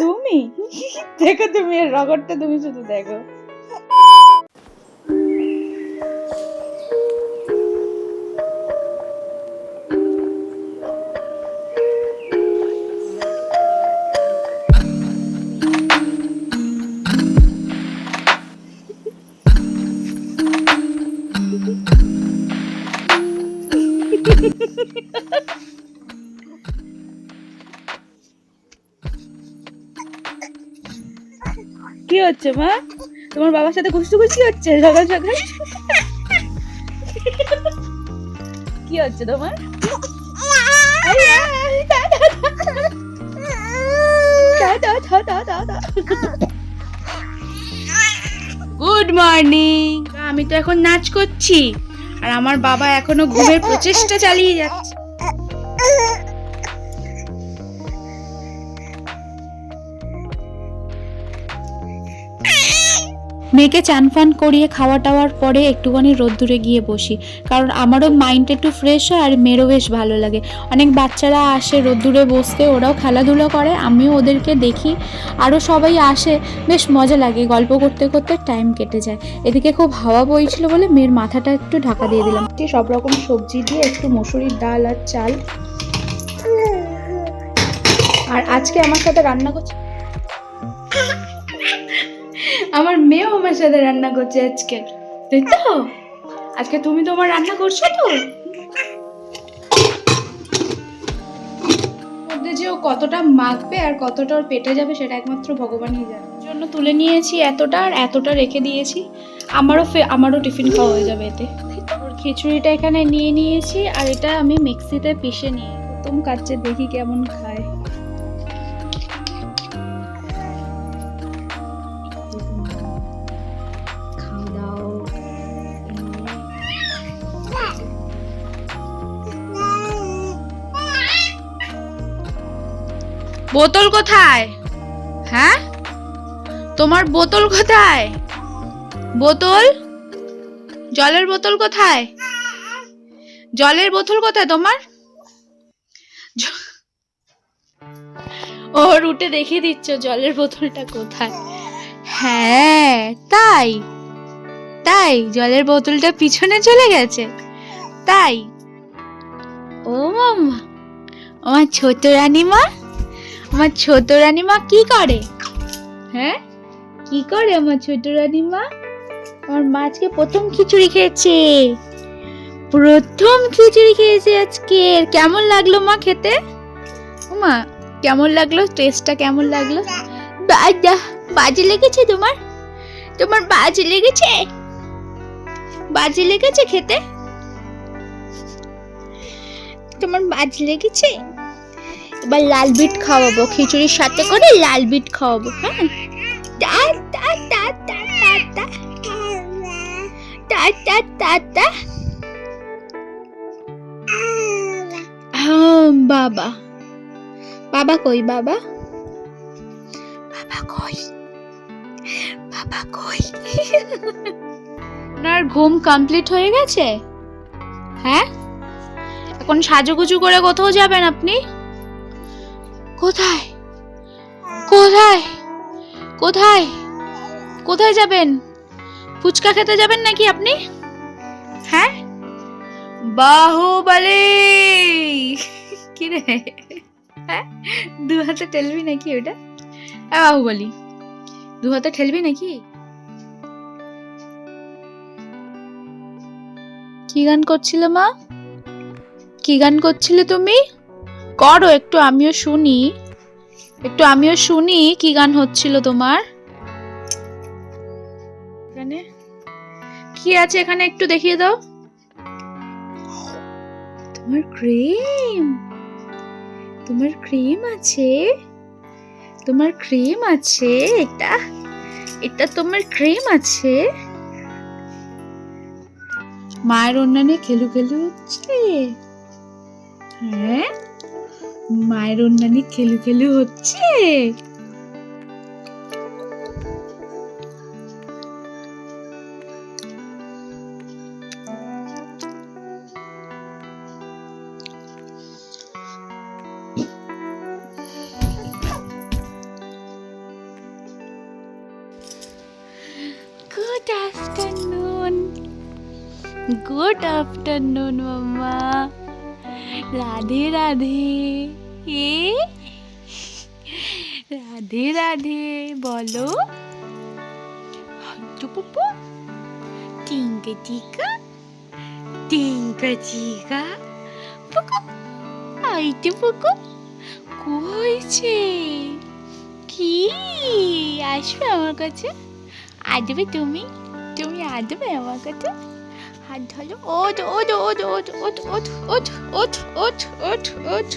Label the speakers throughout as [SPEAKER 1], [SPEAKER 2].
[SPEAKER 1] তুমি? দেখো তুমি এর তুমি শুধু দেখো। কি হচ্ছে মা? তোমার বাবার সাথে খুশি হচ্ছে? সকাল সকাল কি হচ্ছে তোমার? গুড মর্নিং আমি তো এখন নাচ করছি। আর আমার বাবা এখনও ঘুমের প্রচেষ্টা চালিয়ে যাচ্ছে।
[SPEAKER 2] মেয়েকে চান ফান করিয়ে খাওয়া টাওয়ার পরে একটুখানি রোদ্দুরে গিয়ে বসি। কারণ আমারও মাইন্ড একটু ফ্রেশ হয় আর মেয়েরও বেশ ভালো লাগে। অনেক বাচ্চারা আসে রোদ্দুরে বসতে, ওরাও খেলাধুলো করে, আমিও ওদেরকে দেখি। আরও সবাই আসে, বেশ মজা লাগে। গল্প করতে করতে টাইম কেটে যায়। এদিকে খুব হাওয়া বইছিল বলে মেয়ের মাথাটা একটু ঢাকা দিয়ে দিলাম। সব রকম সবজি দিয়ে একটু মসুরির ডাল আর চাল। আর আজকে আমার সাথে রান্না করছে
[SPEAKER 1] আমার মেয়েও আমার সাথে রান্না করছে আজকে। তাই তো? আজকে তুমি তোমার রান্না করছ তো? মধ্যে যে ও কতটা মাখবে আর কতটা ওর পেটে যাবে সেটা একমাত্র ভগবানই জানে। জন্য তুলে নিয়েছি এতটা আর এতটা রেখে দিয়েছি। আমারও আমারও টিফিন খাওয়া হয়ে যাবে এতে। ওর খিচুড়িটা এখানে নিয়ে নিয়েছি আর এটা আমি মিক্সিতে পিষে নিয়ে প্রথম কাচ্ছে দেখি কেমন খায়। বোতল কোথায়? হ্যাঁ? তোমার বোতল কোথায়? বোতল? জলের বোতল কোথায়? জলের বোতল কোথায় তোমার? ওর উঠে দেখিয়ে দিচ্ছ জলের বোতলটা কোথায়। হ্যাঁ তাই। তাই, জলের বোতলটা পিছনে চলে গেছে। তাই। ও মাম্মা, আমার ছোট রানীমা? আমার ছোট রানীমা কি করে? হ্যাঁ? কি করে আমার ছোট রানীমা? আমার মা আজকে প্রথম খিচুড়ি খেয়েছে। প্রথম খিচুড়ি খেয়েছে আজকে। কেমন লাগল মা খেতে? মা কেমন লাগল? টেস্টটা কেমন লাগল? বাজা, বাজে লেগেছে তোমার? তোমার বাজে লেগেছে? বাজে লেগেছে খেতে? তোমার বাজে লেগেছে? এবার লাল বিট খাওয়াবো, খিচুড়ির সাথে করে লাল বিট খাওয়াবো হ্যাঁ? বাবা। বাবা কই, বাবা? বাবা কই? বাবা কই? আপনার ঘুম কমপ্লিট হয়ে গেছে? হ্যাঁ? এখন সাজুগুজু করে কোথাও যাবেন আপনি? কোথায়? কোথায়? কোথায়? কোথায় যাবেন? ফুচকা খেতে যাবেন নাকি আপনি? হ্যাঁ? বাহুবলি! কি রে হ্যাঁ? দু হাতে ঠেলবি নাকি ওটা? হ্যাঁ বাহুবলি। দু হাতে ঠেলবি নাকি? কি গান করছিলে মা? কি গান করছিলে তুমি? করো, একটু আমিও শুনি। একটু আমিও শুনি কি গান হচ্ছিল তোমার। এখানে? কি আছে এখানে একটু দেখিয়ে দাও। তোমার ক্রিম। তোমার ক্রিম আছে। তোমার ক্রিম আছে। এটা এটা তোমার ক্রিম আছে। মায়ের অন্যান্য খেলু খেলু হচ্ছে। হ্যাঁ? মায়ের অন্যানি খেলু খেলু হচ্ছে Good afternoon, Mama. Radhe Radhe, এ? রাধে রাধে, বলো। হাঁটু পুপু টিঙ্কা টিকা টিঙ্কা চিকা পুকু, আইটু পুকু, কইছে? কি? আসবে আমার কাছে? আদবে তুমি? তুমি আদবে আমার কাছে? হাত ধরো ওঠ ওঠ ওঠ ওঠ ওঠ ওঠ ওঠ। उठ उठ उठ उठ।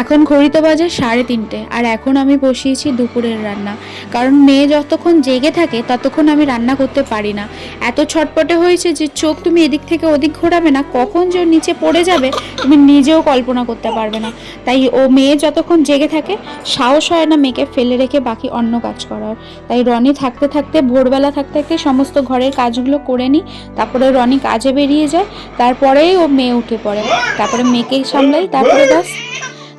[SPEAKER 2] এখন ঘড়িতে বাজে সাড়ে তিনটে, আর এখন আমি বসিয়েছি দুপুরের রান্না। কারণ মেয়ে যতক্ষণ জেগে থাকে, ততক্ষণ আমি রান্না করতে পারি না। এত ছটপটে হয়েছে যে চোখ তুমি এদিক থেকে ওদিক ঘোরাবে না, কখন যে নিচে পড়ে যাবে, তুমি নিজেও কল্পনা করতে পারবে না। তাই ও মেয়ে যতক্ষণ জেগে থাকে, সাহস হয় না মেয়েকে ফেলে রেখে বাকি অন্য কাজ করার। তাই রনি থাকতে থাকতে, ভোরবেলা থাকতে থাকতে সমস্ত ঘরের কাজগুলো করে নিই, তারপরে রনি কাজে বেরিয়ে যায়, তারপরেই ও মেয়ে উঠে পড়ে। তারপরে মেয়েকে সামলাই, তারপরে বাস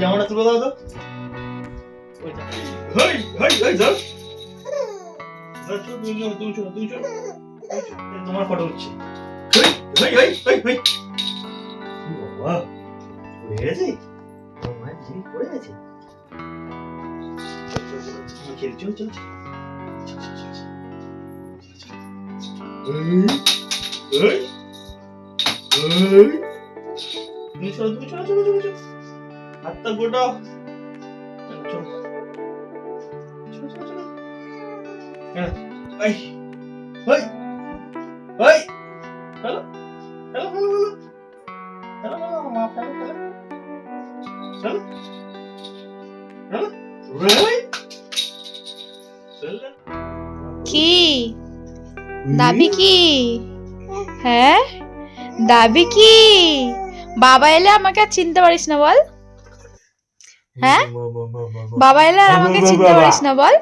[SPEAKER 3] জামাটা তুলে দাও তো হই হই হই ধর ধর তুমি তুমি তুমি তোমার ফটো উঠছে เฮ้ยเฮ้ยเฮ้ยเฮ้ย বাবা পড়ে গেছে আমার জিনিস পড়ে গেছে খেল চল চল hello hello hello hello hello মা হ্যালো হ্যালো হ্যালো হ্যালো রেলি
[SPEAKER 1] কি? দাবি কি? হ্যাঁ? দাবি কি? বাবা এলে আমাকে আর চিনতে পারিস না বল। হ্যাঁ? বাবা এলে আর আমাকে চিনতে পারিস না বল।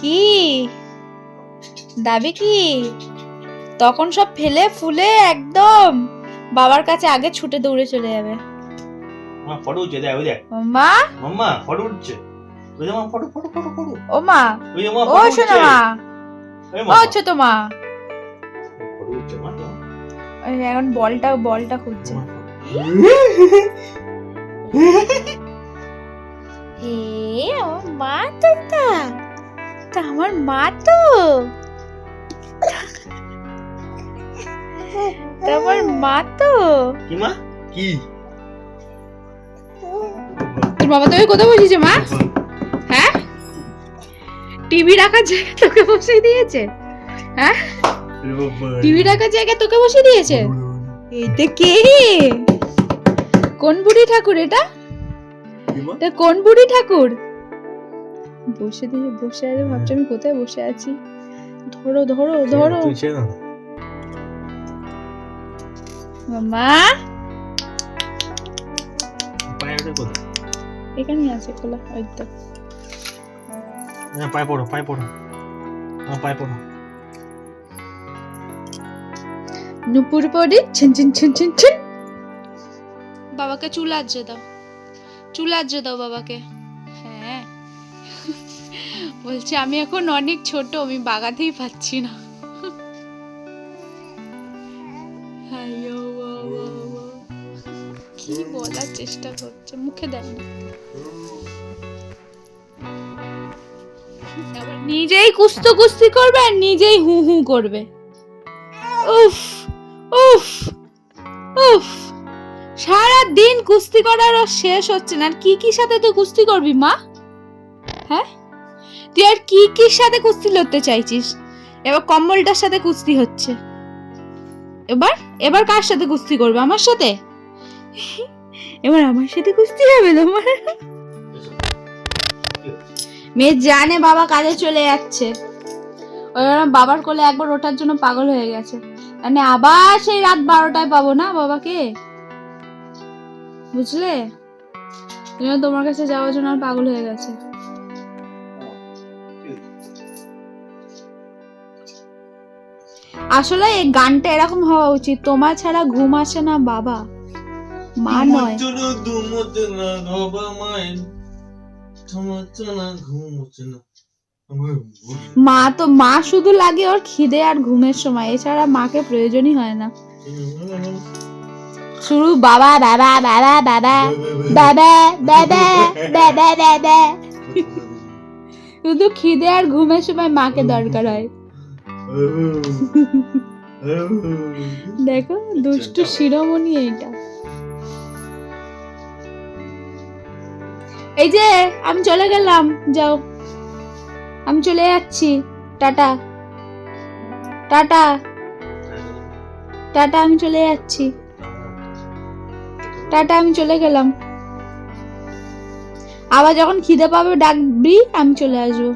[SPEAKER 1] কি? দাবি কি? তখন সব ফেলে ফুলে একদম। বাবার কাছে আগে ছুটে দৌড়ে চলে যাবে।
[SPEAKER 3] মা ফটো উঠছে দেখ ওই দেখ।
[SPEAKER 1] মা?
[SPEAKER 3] মাম্মা ফটো উঠছে। ওই মা ফটো ফটো ফটো ফটো।
[SPEAKER 1] ও মা?
[SPEAKER 3] ওই মা
[SPEAKER 1] ও শোনো মা। ও
[SPEAKER 3] মা।
[SPEAKER 1] ছোট মা।
[SPEAKER 3] ফটো উঠছে মা। তো
[SPEAKER 1] এখন বলটা বলটা খুঁজছে। হে আমার মা তা। তা আমার মা তো। তা আমার মা তো?
[SPEAKER 3] কি মা? কি?
[SPEAKER 1] তোর বাবা তোকে কোথায় বসেছে মা? হ্যাঁ? টিভি রাখার জায়গা তোকে বসিয়ে দিয়েছে? হ্যাঁ? টিভি রাখার জায়গা তোকে বসিয়ে দিয়েছে? এটা কে? কোন বুড়ি ঠাকুর এটা? এটা কোন বুড়ি ঠাকুর? বসে দিয়ে বসে আছে ভাবছি আমি কোথায় বসে আছি। ধরো ধরো ধরো। মামা? এখানেই আছে খোলা ওই তো।
[SPEAKER 3] পায়ে পড়ো পায়ে পড়ো। আমার পায়ে পড়ো।
[SPEAKER 1] নুপুর পড়ি ছিন ছিন ছিন ছিন ছিন। বাবাকে চুল আজরে দাও। চুল আজরে দাও বাবাকে। হ্যাঁ। বলছে আমি এখন অনেক ছোট আমি বাগাতেই পাচ্ছি না। কি বলার চেষ্টা করছে? মুখে দেন নিজেই কুস্তো কুস্তি করবে আর নিজেই হু হু করবে। উফ উফ উফ। সারা দিন কুস্তি করার শেষ হচ্ছে না। আর কি কি সাথে তুই কুস্তি করবি, মা? হ্যাঁ? তুই আর কি কি সাথে কুস্তি লড়তে চাইছিস? এবার কম্বলটার সাথে কুস্তি হচ্ছে। এবার এবার কার সাথে কুস্তি করবে? আমার সাথে? এবার আমার সাথে কুস্তি হবে তোমার? মেয়ে জানে বাবা কাজে চলে যাচ্ছে। ওই বাবার কোলে একবার ওঠার জন্য পাগল হয়ে গেছে। মানে আবার সেই রাত বারোটায় পাবো না বাবাকে? বুঝলে? তোমার কাছে যাওয়ার জন্য পাগল হয়ে গেছে। আসলে এই গানটা এরকম হওয়া উচিত। তোমার ছাড়া ঘুম আসে না বাবা। মা নয়। মা তো মা শুধু লাগে ওর খিদে আর ঘুমের সময় এছাড়া মাকে প্রয়োজনই হয় না। শুরু বাবা দাদা দাদা দাদা দাদা দাদা দাদা দাদা। শুধু খিদে আর ঘুমের সময় মাকে দরকার হয়। দেখো দুষ্টু শিরোমণি এইটা। এই যে আমি চলে গেলাম যাও। আমি চলে যাচ্ছি। টাটা। টাটা। টাটা আমি চলে যাচ্ছি। টাটা আমি চলে গেলাম। আবার যখন খিদে পাবে ডাকবি আমি চলে আসব।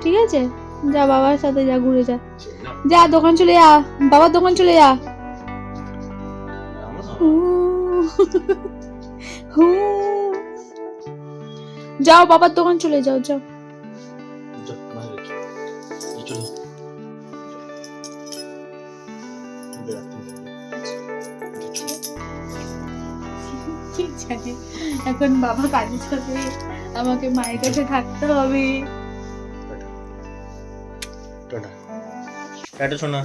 [SPEAKER 1] ঠিক আছে? যা বাবার সাথে যা ঘুরে যা। যা দোকান চলে যা। বাবার দোকান চলে যা। হু, হু। যাও বাবার দোকান চলে যাও যাও। এখন বাবা কাজে যাবে আমাকে মায়ের কাছে থাকতে হবে।
[SPEAKER 3] টাটা। টাটা। শোনা